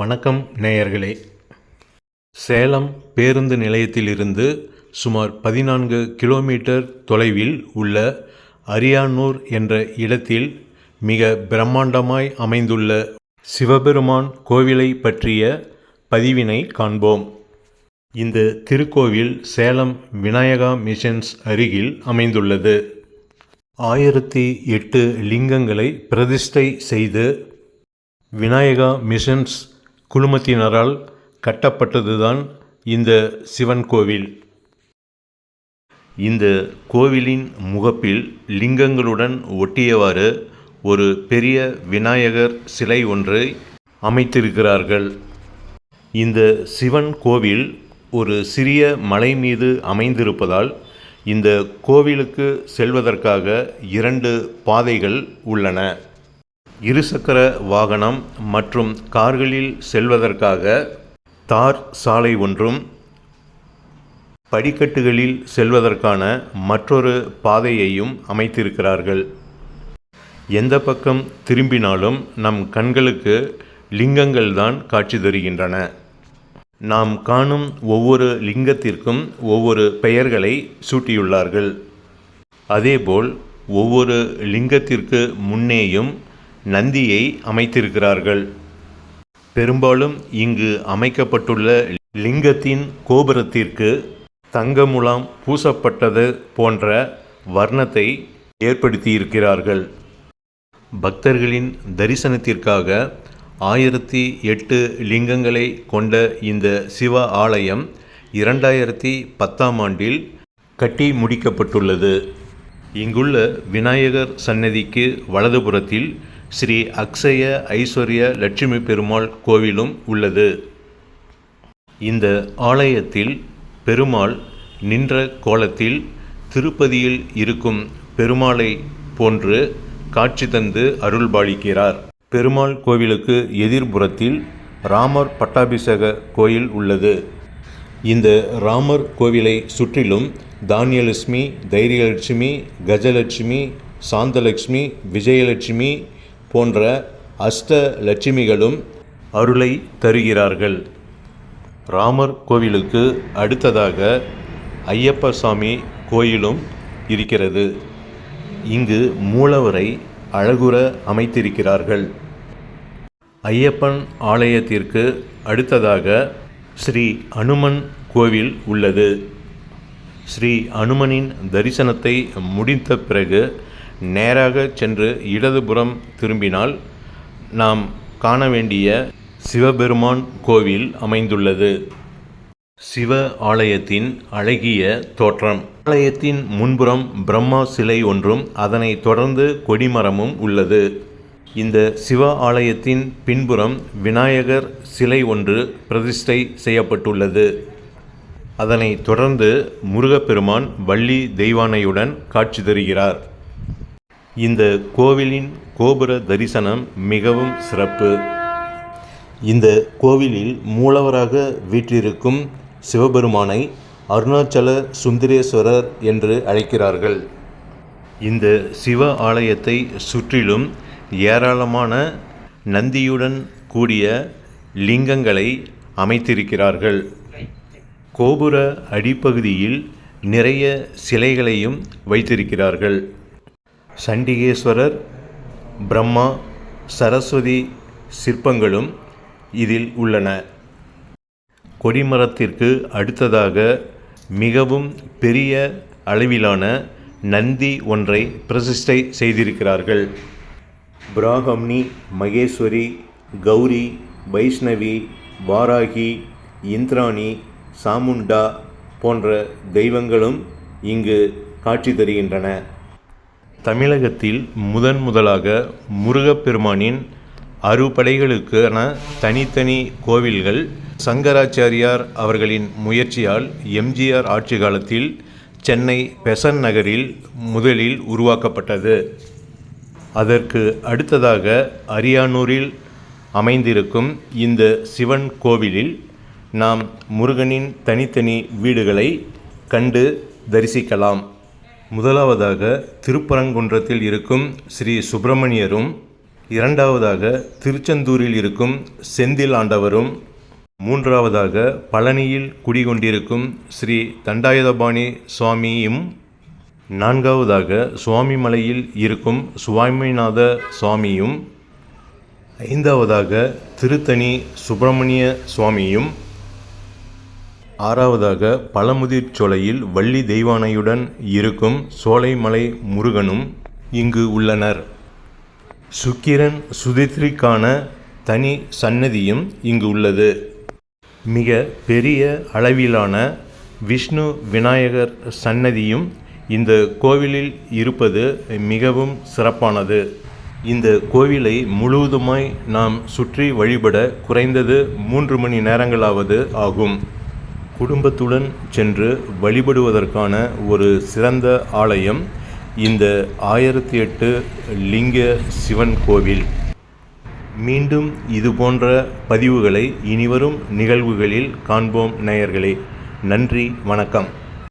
வணக்கம் நேயர்களே. சேலம் பேருந்து நிலையத்திலிருந்து சுமார் பதினான்கு கிலோமீட்டர் தொலைவில் உள்ள அரியானூர் என்ற இடத்தில் மிக பிரம்மாண்டமாய் அமைந்துள்ள சிவபெருமான் கோவிலை பற்றிய பதிவினை காண்போம். இந்த திருக்கோவில் சேலம் விநாயகா மிஷன்ஸ் அருகில் அமைந்துள்ளது. ஆயிரத்தி எட்டு லிங்கங்களை பிரதிஷ்டை செய்து விநாயகா மிஷன்ஸ் குழுமத்தினரால் கட்டப்பட்டதுதான் இந்த சிவன் கோவில். இந்த கோவிலின் முகப்பில் லிங்கங்களுடன் ஒட்டியவாறு ஒரு பெரிய விநாயகர் சிலை ஒன்றை அமைத்திருக்கிறார்கள். இந்த சிவன் கோவில் ஒரு சிறிய மலை மீது அமைந்திருப்பதால் இந்த கோவிலுக்கு செல்வதற்காக இரண்டு பாதைகள் உள்ளன. இருசக்கர வாகனம் மற்றும் கார்களில் செல்வதற்காக தார் சாலை ஒன்றும் படிக்கட்டுகளில் செல்வதற்கான மற்றொரு பாதையையும் அமைத்திருக்கிறார்கள். எந்த பக்கம் திரும்பினாலும் நம் கண்களுக்கு லிங்கங்கள் தான் காட்சி தருகின்றன. நாம் காணும் ஒவ்வொரு லிங்கத்திற்கும் ஒவ்வொரு பெயர்களை சூட்டியுள்ளார்கள். அதேபோல் ஒவ்வொரு லிங்கத்திற்கு முன்னேயும் நந்தியை அமைத்திருக்கிறார்கள். பெரும்பாலும் இங்கு அமைக்கப்பட்டுள்ள லிங்கத்தின் கோபுரத்திற்கு தங்கமுலாம் பூசப்பட்டது போன்ற வர்ணத்தை ஏற்படுத்தியிருக்கிறார்கள். பக்தர்களின் தரிசனத்திற்காக ஆயிரத்தி எட்டு லிங்கங்களை கொண்ட இந்த சிவ ஆலயம் இரண்டாயிரத்தி பத்தாம் ஆண்டில் கட்டி முடிக்கப்பட்டுள்ளது. இங்குள்ள விநாயகர் சன்னதிக்கு வலதுபுறத்தில் ஸ்ரீ அக்ஷய ஐஸ்வர்ய லட்சுமி பெருமாள் கோவிலும் உள்ளது. இந்த ஆலயத்தில் பெருமாள் நின்ற கோலத்தில் திருப்பதியில் இருக்கும் பெருமாளை போன்று காட்சி தந்து அருள்பாலிக்கிறார் பெருமாள் கோவிலுக்கு எதிர்புறத்தில் ராமர் பட்டாபிஷேக கோயில் உள்ளது. இந்த ராமர் கோவிலை சுற்றிலும் தானியலட்சுமி தைரியலட்சுமி கஜலட்சுமி சாந்தலட்சுமி விஜயலட்சுமி போன்ற அஷ்ட லட்சுமிகளும் அருளை தருகிறார்கள். ராமர் கோவிலுக்கு அடுத்ததாக ஐயப்ப சாமி கோயிலும் இருக்கிறது. இங்கு மூலவரை அழகுற அமைத்திருக்கிறார்கள். ஐயப்பன் ஆலயத்திற்கு அடுத்ததாக ஸ்ரீ அனுமன் கோவில் உள்ளது. ஸ்ரீ அனுமனின் தரிசனத்தை முடித்த பிறகு நேராக சென்று இடதுபுறம் திரும்பினால் நாம் காண வேண்டிய சிவபெருமான் கோவில் அமைந்துள்ளது. சிவ ஆலயத்தின் அழகிய தோற்றம். ஆலயத்தின் முன்புறம் பிரம்மா சிலை ஒன்றும் அதனைத் தொடர்ந்து கொடிமரமும் உள்ளது. இந்த சிவ ஆலயத்தின் பின்புறம் விநாயகர் சிலை ஒன்று பிரதிஷ்டை செய்யப்பட்டுள்ளது. அதனைத் தொடர்ந்து முருகப்பெருமான் வள்ளி தெய்வானையுடன் காட்சி தருகிறார். இந்த கோவிலின் கோபுர தரிசனம் மிகவும் சிறப்பு. இந்த கோவிலில் மூலவராக வீற்றிருக்கும் சிவபெருமானை அருணாச்சல சுந்தரேஸ்வரர் என்று அழைக்கிறார்கள். இந்த சிவ ஆலயத்தை சுற்றிலும் ஏராளமான நந்தியுடன் கூடிய லிங்கங்களை அமைத்திருக்கிறார்கள். கோபுர அடிப்பகுதியில் நிறைய சிலைகளையும் வைத்திருக்கிறார்கள். சண்டிகேஸ்வரர் பிரம்மா சரஸ்வதி சிற்பங்களும் இதில் உள்ளன. கொடிமரத்திற்கு அடுத்ததாக மிகவும் பெரிய அளவிலான நந்தி ஒன்றை பிரதிஷ்டை செய்திருக்கிறார்கள். பிராகம்னி மகேஸ்வரி கௌரி வைஷ்ணவி வாராகி இந்திராணி சாமுண்டா போன்ற தெய்வங்களும் இங்கு காட்சி தருகின்றன. தமிழகத்தில் முதன் முதலாக முருகப்பெருமானின் அறுபடைகளுக்கான தனித்தனி கோவில்கள் சங்கராச்சாரியார் அவர்களின் முயற்சியால் எம்ஜிஆர் ஆட்சி காலத்தில் சென்னை பெசன் நகரில் முதலில் உருவாக்கப்பட்டது. அதற்கு அடுத்ததாக அரியானூரில் அமைந்திருக்கும் இந்த சிவன் கோவிலில் நாம் முருகனின் தனித்தனி வீடுகளை கண்டு தரிசிக்கலாம். முதலாவதாக திருப்பரங்குன்றத்தில் இருக்கும் ஸ்ரீ சுப்பிரமணியரும் இரண்டாவதாக திருச்செந்தூரில் இருக்கும் செந்தில் ஆண்டவரும் மூன்றாவதாக பழனியில் குடிகொண்டிருக்கும் ஸ்ரீ தண்டாயுதபாணி சுவாமியும் நான்காவதாக சுவாமிமலையில் இருக்கும் சுவாமிநாத சுவாமியும் ஐந்தாவதாக திருத்தணி சுப்பிரமணிய சுவாமியும் ஆறாவதாக பழமுதிர் சோலையில் வள்ளி தெய்வானையுடன் இருக்கும் சோலைமலை முருகனும் இங்கு உள்ளனர். சுக்கிரன் சுதித்ரிக்கான தனி சன்னதியும் இங்கு உள்ளது. மிக பெரிய அளவிலான விஷ்ணு விநாயகர் சன்னதியும் இந்த கோவிலில் இருப்பது மிகவும் சிறப்பானது. இந்த கோவிலை முழுவதுமாய் நாம் சுற்றி வழிபட குறைந்தது மூன்று மணி நேரங்களாவது ஆகும். குடும்பத்துடன் சென்று வழிபடுவதற்கான ஒரு சிறந்த ஆலயம் இந்த ஆயிரத்தி எட்டு லிங்க சிவன் கோவில். மீண்டும் இது போன்ற பதிவுகளை இனிவரும் நிகழ்வுகளில் காண்போம் நேயர்களே. நன்றி வணக்கம்.